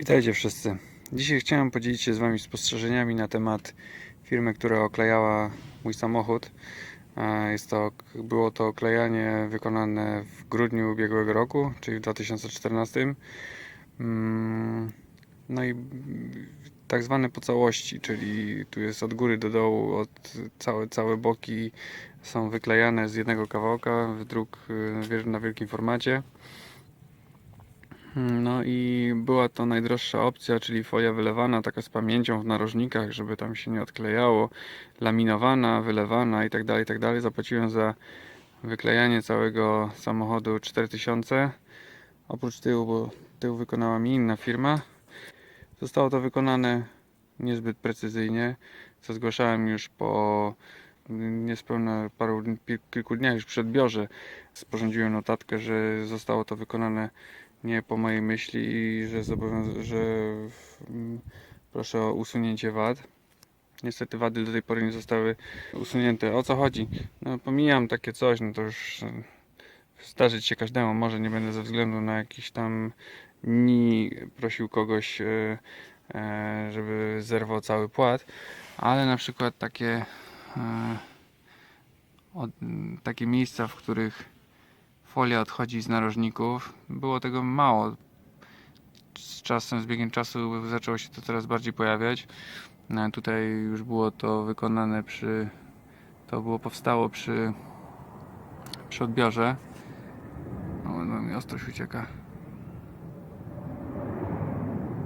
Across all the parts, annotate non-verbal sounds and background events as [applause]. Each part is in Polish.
Witajcie wszyscy. Dzisiaj chciałem podzielić się z Wami spostrzeżeniami na temat firmy, która oklejała mój samochód. E, Jest to, było to oklejanie wykonane w grudniu ubiegłego roku, czyli w 2014. Mm, No i tak zwane po całości, czyli tu jest od góry do dołu, od całe, całe boki są wyklejane z jednego kawałka w druk y, na wielkim formacie. No i była to najdroższa opcja, czyli folia wylewana, taka z pamięcią w narożnikach, żeby tam się nie odklejało, laminowana, wylewana i tak dalej, tak dalej. Zapłaciłem za wyklejanie całego samochodu 4000. Oprócz tyłu, bo tył wykonała mi inna firma. Zostało to wykonane niezbyt precyzyjnie, co zgłaszałem już po niespełna paru, kilku dniach już przed biorze. Sporządziłem notatkę, że zostało to wykonane nie po mojej myśli i że, że proszę o usunięcie wad. Niestety wady do tej pory nie zostały usunięte. O co chodzi? No, pomijam takie coś, no to już e, zdarzyć się każdemu. Może nie będę ze względu na jakiś tam dni prosił kogoś, e, e, żeby zerwał cały płat, ale na przykład takie, takie miejsca, w których folia odchodzi z narożników. Było tego mało. Z czasem, z biegiem czasu zaczęło się to coraz bardziej pojawiać. No, tutaj już było to wykonane przy. To było powstało przy, przy odbiorze. O, no mi ostrość ucieka.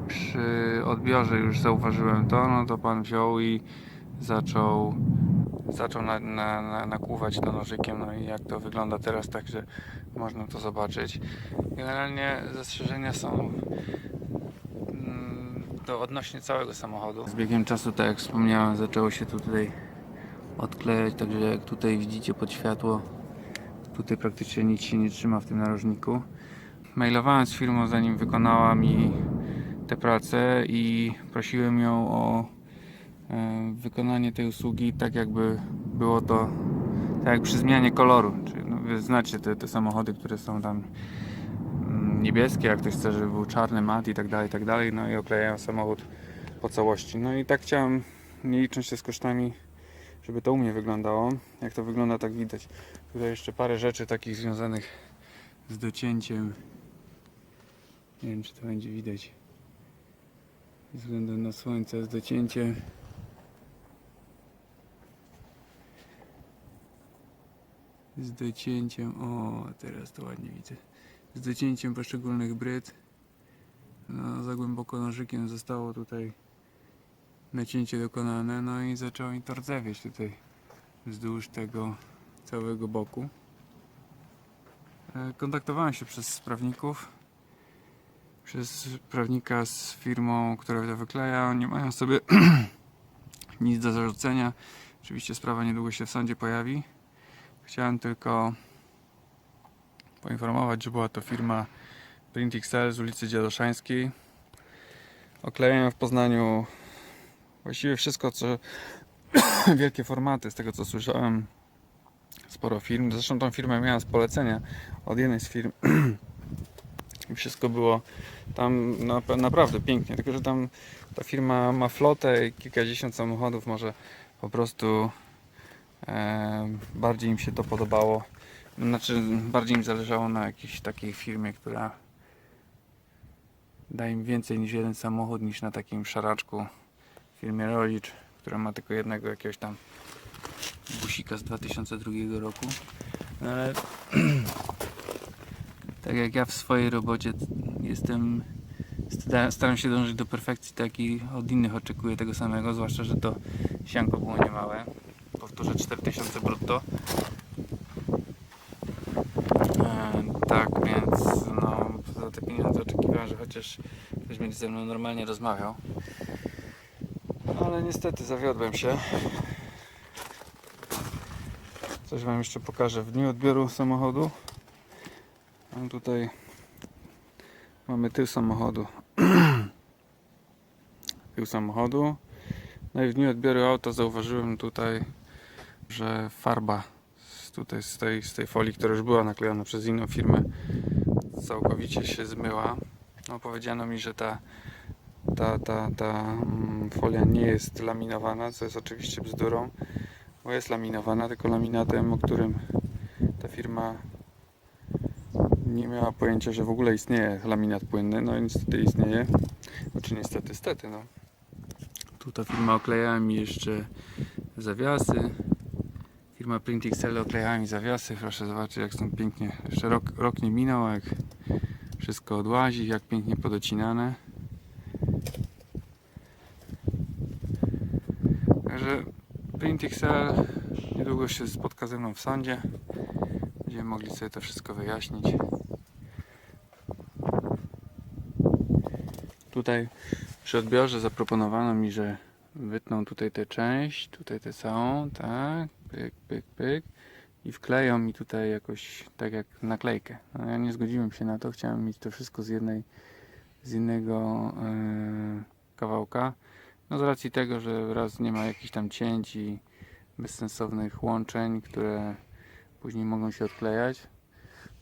Przy odbiorze już zauważyłem to, no to pan wziął i zaczął zaczął na, na, na, nakłuwać to nożykiem, no i jak to wygląda teraz, także można to zobaczyć. Generalnie zastrzeżenia są mm, to odnośnie całego samochodu. Z biegiem czasu, tak jak wspomniałem, zaczęło się tu tutaj odklejać, także jak tutaj widzicie pod światło, tutaj praktycznie nic się nie trzyma w tym narożniku. Mailowałem z firmą zanim wykonała mi tę pracę i prosiłem ją o wykonanie tej usługi tak jakby było to tak jak przy zmianie koloru. Czyli no, wy znacie te, te samochody, które są tam mm, niebieskie, jak ktoś chce, żeby był czarny, mat i tak dalej, i tak dalej, no i oklejają samochód po całości. No i tak chciałem, nie licząc się z kosztami, żeby to u mnie wyglądało. Jak to wygląda, tak widać. Tutaj jeszcze parę rzeczy takich związanych z docięciem. Nie wiem, czy to będzie widać. Ze względu na słońce, z docięciem. Z docięciem, o teraz to ładnie widzę, z docięciem poszczególnych bryd. No, za głęboko nożykiem zostało tutaj nacięcie dokonane, no i zaczęło mi to rdzewieć tutaj wzdłuż tego całego boku. E, Kontaktowałem się przez prawników, przez prawnika z firmą, która to wykleja. Oni mają sobie [clears throat] nic do zarzucenia. Oczywiście sprawa niedługo się w sądzie pojawi. Chciałem tylko poinformować, że była to firma Print XL z ulicy Dziadoszańskiej. Oklejają w Poznaniu właściwie wszystko, co [coughs] wielkie formaty, z tego co słyszałem. Sporo firm. Zresztą tą firmę miałem z polecenia od jednej z firm. [coughs] I wszystko było tam na, naprawdę pięknie. Tylko, że tam ta firma ma flotę i kilkadziesiąt samochodów, może po prostu bardziej im się to podobało. Znaczy, bardziej im zależało na jakiejś takiej firmie, która da im więcej niż jeden samochód, niż na takim szaraczku firmie Rolicz, która ma tylko jednego jakiegoś tam busika z 2002 roku. No ale [clears throat] tak jak ja w swojej robocie jestem sta- staram się dążyć do perfekcji, tak i od innych oczekuję tego samego, zwłaszcza, że to sianko było niemałe powtórzę 4000 brutto. E, tak, więc no, za te pieniądze oczekiwałem, że chociaż ktoś będzie ze mną normalnie rozmawiał. Ale niestety zawiodłem się. Coś Wam jeszcze pokażę w dniu odbioru samochodu. Mam tutaj mamy tył samochodu. [clears throat] tył samochodu. No i w dniu odbioru auta zauważyłem tutaj że farba z, tutaj z tej, z tej folii, która już była naklejona przez inną firmę, całkowicie się zmyła. No, powiedziano mi, że ta ta, ta, ta mm, folia nie jest laminowana, co jest oczywiście bzdurą, bo jest laminowana, tylko laminatem, o którym ta firma nie miała pojęcia, że w ogóle istnieje laminat płynny, no i niestety istnieje, znaczy niestety, stety, no. Tu ta firma oklejała mi jeszcze zawiasy, firma Printixel oklejała mi zawiasy, proszę zobaczyć jak są pięknie, jeszcze rok, rok nie minął, jak wszystko odłazi, jak pięknie podocinane. Także Printixel niedługo się spotka ze mną w sądzie. Będziemy mogli sobie to wszystko wyjaśnić. Tutaj przy odbiorze zaproponowano mi, że wytną tutaj tę część, tutaj tę całą, tak, pyk, pyk, pyk i wkleją mi tutaj jakoś tak jak naklejkę. No, ja nie zgodziłem się na to, chciałem mieć to wszystko z jednej, z innego e, kawałka. No z racji tego, że raz nie ma jakichś tam cięć i bezsensownych łączeń, które później mogą się odklejać.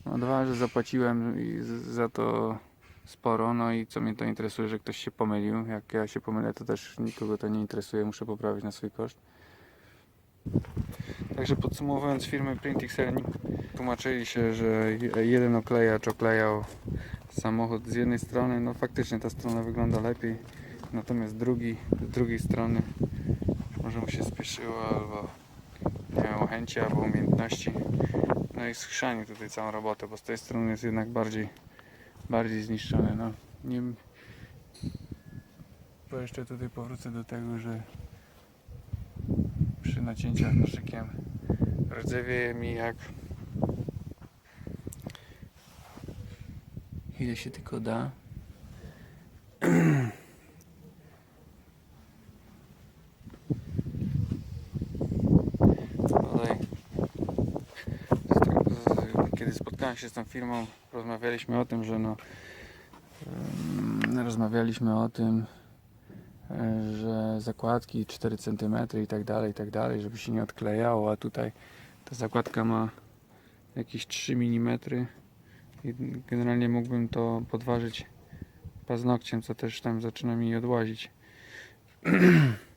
No dwa, że zapłaciłem za to sporo, no i co mnie to interesuje, że ktoś się pomylił. Jak ja się pomylę, to też nikogo to nie interesuje, muszę poprawić na swój koszt. Także podsumowując, firmy Printixel tłumaczyli się, że je- jeden oklejacz oklejał samochód z jednej strony, no faktycznie ta strona wygląda lepiej, natomiast drugi, z drugiej strony może mu się spieszyło albo nie miał chęci albo umiejętności. No i schrzanił tutaj całą robotę, bo z tej strony jest jednak bardziej, bardziej zniszczony. No, nie... Bo jeszcze tutaj powrócę do tego, że przy nacięciach nożykiem rdzewieje mi jak ile się tylko da. Tutaj kiedy spotkałem się z tą firmą, rozmawialiśmy o tym, że no rozmawialiśmy o tym, że zakładki 4 cm i tak dalej, i tak dalej, żeby się nie odklejało, a tutaj ta zakładka ma jakieś 3 mm i generalnie mógłbym to podważyć paznokciem, co też tam zaczyna mi odłazić. [clears throat]